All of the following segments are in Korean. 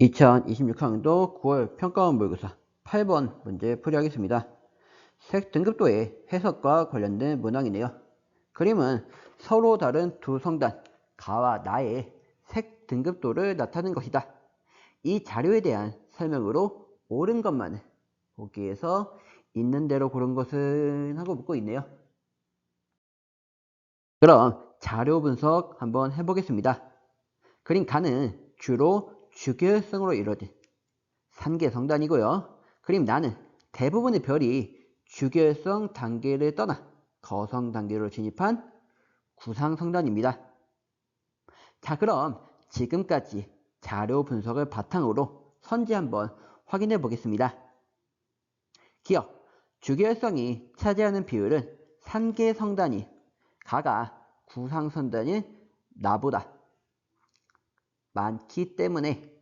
2026학년도 9월 평가원 모의고사 8번 문제 풀이하겠습니다. 색 등급도의 해석과 관련된 문항이네요. 그림은 서로 다른 두 성단 가와 나의 색 등급도를 나타낸 것이다. 이 자료에 대한 설명으로 옳은 것만을 보기에서 있는 대로 고른 것은 하고 묻고 있네요. 그럼 자료 분석 한번 해보겠습니다. 그림 가는 주로 주결성으로 이루어진 산계 성단이고요. 그림 나는 대부분의 별이 주결성 단계를 떠나 거성 단계로 진입한 구상 성단입니다. 자 그럼 지금까지 자료 분석을 바탕으로 선지 한번 확인해 보겠습니다. 기억, 주결성이 차지하는 비율은 산계 성단이 가가 구상 성단인 나보다 많기 때문에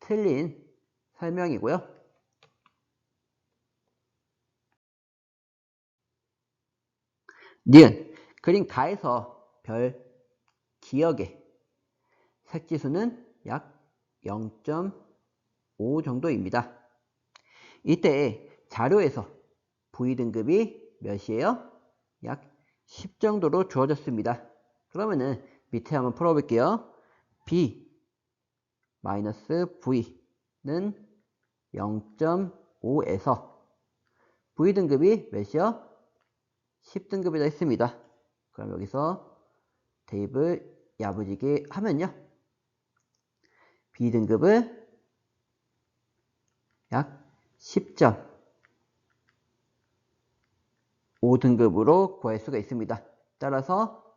틀린 설명이고요. 니은 그림 가에서 별 기억의 색지수는 약 0.5 정도입니다. 이때 자료에서 V 등급이 몇이에요? 약 10 정도로 주어졌습니다. 그러면은 밑에 한번 풀어볼게요. B 마이너스 V는 0.5에서 V 등급이 몇이요? 10등급이라 했습니다. 그럼 여기서 대입을 야부지게 하면요. B등급을 약 10점 5등급으로 구할 수가 있습니다. 따라서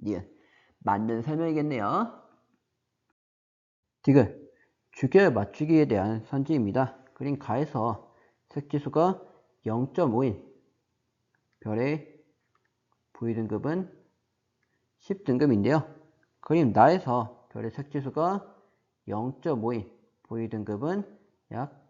니은 맞는 설명이겠네요. 디귿 주결 맞추기에 대한 선지입니다. 그림 가에서 색지수가 0.5인 별의 V등급은 10등급인데요. 그림 나에서 별의 색지수가 0.5인 V등급은 약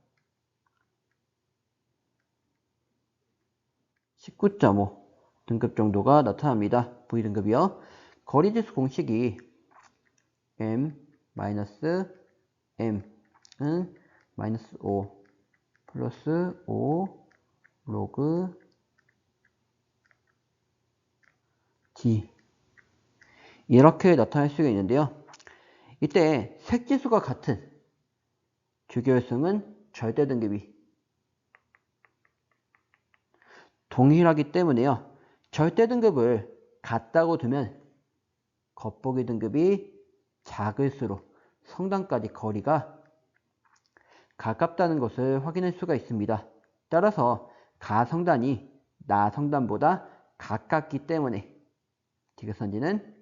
19.5 등급 정도가 나타납니다. V등급이요. 거리지수 공식이 m 마이너스 m은 마이너스 5 플러스 5 로그 d 이렇게 나타낼 수가 있는데요. 이때 색지수가 같은 주결성은 절대 등급이 동일하기 때문에요. 절대 등급을 같다고 두면 겉보기 등급이 작을수록 성단까지 거리가 가깝다는 것을 확인할 수가 있습니다. 따라서 가성단이 나성단보다 가깝기 때문에 디귿선지는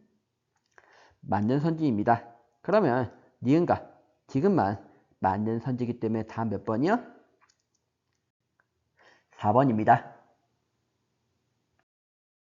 맞는 선지입니다. 그러면 니은과 지금만 맞는 선지이기 때문에 다 몇 번이요? 4번입니다.